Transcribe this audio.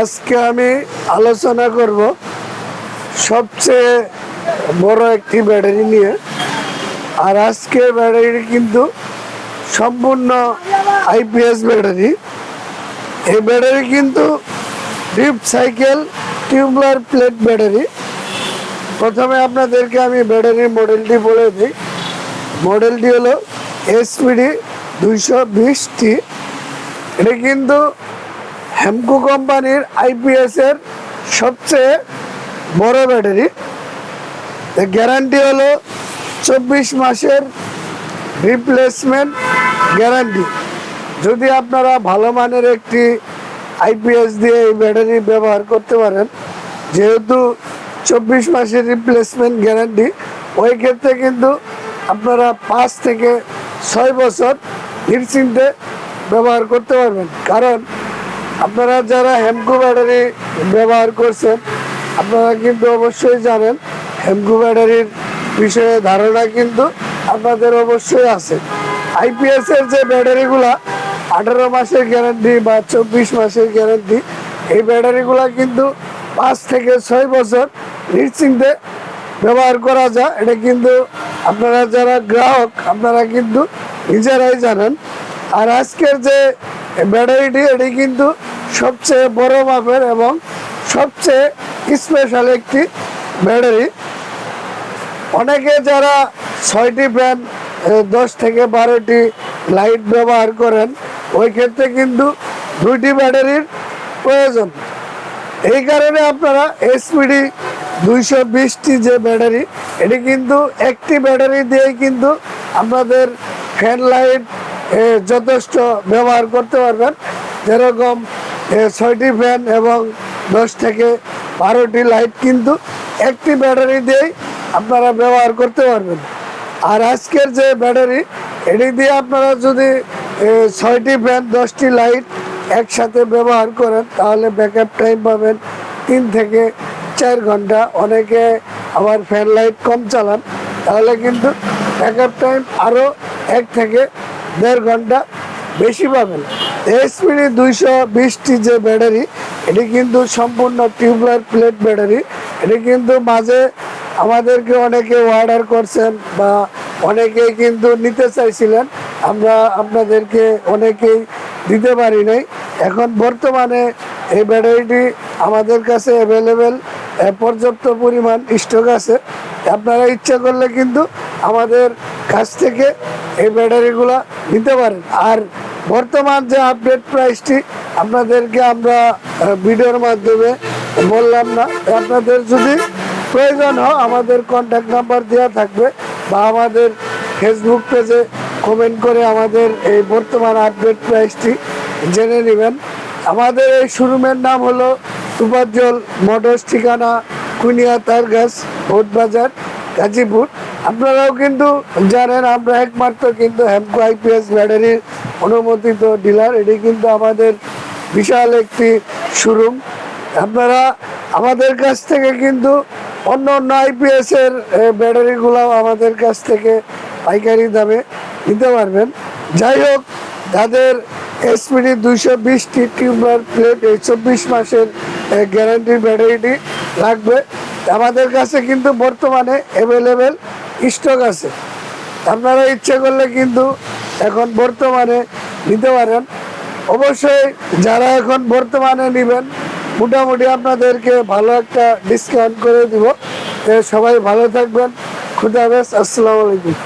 আজকে আমি আলোচনা করব সবচেয়ে বড় একটি ব্যাটারি নিয়ে। আর আজকের ব্যাটারি কিন্তু সম্পূর্ণ আইপিএস ব্যাটারি। এই ব্যাটারি কিন্তু deep cycle tubular plate battery. প্রথমে আপনাদেরকে আমি ব্যাটারির মডেলটি বলে দিই। মডেলটি হলো এসপিডি দুইশো বিশটি। এটা কিন্তু হ্যামকো কোম্পানির আইপিএস এর সবচেয়ে বড় ব্যাটারি। গ্যারান্টি হলো চব্বিশ মাসের রিপ্লেসমেন্ট গ্যারান্টি যদি আপনারা ভালো মানের একটি আইপিএস দিয়ে এই ব্যাটারি ব্যবহার করতে পারেন, যেহেতু চব্বিশ মাসের রিপ্লেসমেন্ট গ্যারান্টি ওই ক্ষেত্রে কিন্তু আপনারা পাঁচ থেকে ছয় বছর নিশ্চিন্তে ব্যবহার করতে পারবেন। কারণ আপনারা যারা হেমকো ব্যাটারি ব্যবহার করছেন, আপনারা কিন্তু অবশ্যই জানেন হেমকো ব্যাটারির বিষয়ে ধারণা কিন্তু আপনাদের অবশ্যই আছে। আইপিএস এর যে ব্যাটারিগুলা আঠারো মাসের গ্যারান্টি বা চব্বিশ মাসের গ্যারান্টি এই ব্যাটারিগুলা কিন্তু পাঁচ থেকে ছয় বছর নিশ্চিন্তে ব্যবহার করা যায়। এটা কিন্তু আপনারা যারা গ্রাহক, আপনারা কিন্তু নিজেরাই জানেন। আর আজকের যে ব্যাটারিটি এটি কিন্তু সবচেয়ে বড় মাপের এবং সবচেয়ে স্পেশাল একটি ব্যাটারি অনেকে যারা ছয়টি ফ্যান দশ থেকে বারোটি লাইট ব্যবহার করেন, ওই ক্ষেত্রে কিন্তু দুইটি ব্যাটারির প্রয়োজন। এই কারণে আপনারা এসপিডি দুইশো বিশটি যে ব্যাটারি এটি কিন্তু একটি ব্যাটারি দিয়েই কিন্তু আপনাদের ফ্যান লাইট যথেষ্ট ব্যবহার করতে পারবেন। যেরকম ছয়টি ফ্যান এবং দশ থেকে বারোটি লাইট কিন্তু একটি ব্যাটারি দিয়েই আপনারা ব্যবহার করতে পারবেন। আর আজকের যে ব্যাটারি, এটি দিয়ে আপনারা যদি ছয়টি ফ্যান, দশটি লাইট একসাথে ব্যবহার করেন, তাহলে ব্যাকআপ টাইম পাবেন তিন থেকে চার ঘণ্টা। অনেকে আবার ফ্যান লাইট কম চালান, তাহলে কিন্তু ব্যাকআপ টাইম আরও এক থেকে দেড় ঘণ্টা বেশি পাবেন এসপিডি দুইশো বিশটি যে ব্যাটারি এটি কিন্তু সম্পূর্ণ টিউবলার প্লেট ব্যাটারি এটি কিন্তু মাঝে আমাদেরকে অনেকে অর্ডার করছেন বা অনেকেই কিন্তু নিতে চাইছিলেন। আমরা আপনাদেরকে অনেকেই দিতে পারি নাই। এখন বর্তমানে এই ব্যাটারিটি আমাদের কাছে অ্যাভেলেবেল পর্যাপ্ত পরিমাণ স্টক আছে। আপনারা ইচ্ছা করলে কিন্তু আমাদের কাছ থেকে এই ব্যাটারিগুলো নিতে পারেন। আর বর্তমান যে আপডেট প্রাইসটি আপনাদেরকে আমরা ভিডিওর মাধ্যমে বললাম না। আপনাদের যদি প্রয়োজন হয়, আমাদের কন্ট্যাক্ট নাম্বার দেওয়া থাকবে বা আমাদের ফেসবুক পেজে কমেন্ট করে আমাদের এই বর্তমান আপডেট প্রাইসটি জেনে নেবেন। আমাদের এই শোরুমের নাম হলো তুপাজ্জল মোটরস ঠিকানা, কুনিয়া তারগাছ ভোটবাজার, গাজীপুর। আপনারাও কিন্তু জানেন, আমরা একমাত্র কিন্তু হ্যামকো আইপিএস ব্যাটারির অনুমোদিত ডিলার এটি কিন্তু আমাদের বিশাল একটি শোরুম আপনারা আমাদের কাছ থেকে কিন্তু অন্য অন্য আইপিএস এর ব্যাটারিগুলো আমাদের কাছ থেকে পাইকারি দামে নিতে পারবেন। যাই হোক, তাদের এসপিডি দুইশো বিশটি টিউবলার প্লেট এই চব্বিশ মাসের গ্যারান্টির ব্যাটারিটি লাগবে। আমাদের কাছে কিন্তু বর্তমানে অ্যাভেলেবেল স্টক আছে। আপনারা ইচ্ছে করলে কিন্তু এখন বর্তমানে নিতে পারেন। অবশ্যই যারা এখন বর্তমানে নেবেন, মোটামুটি আপনাদেরকে ভালো একটা ডিসকাউন্ট করে দিব। সবাই ভালো থাকবেন। খুদাহাফেজ আসসালামু আলাইকুম।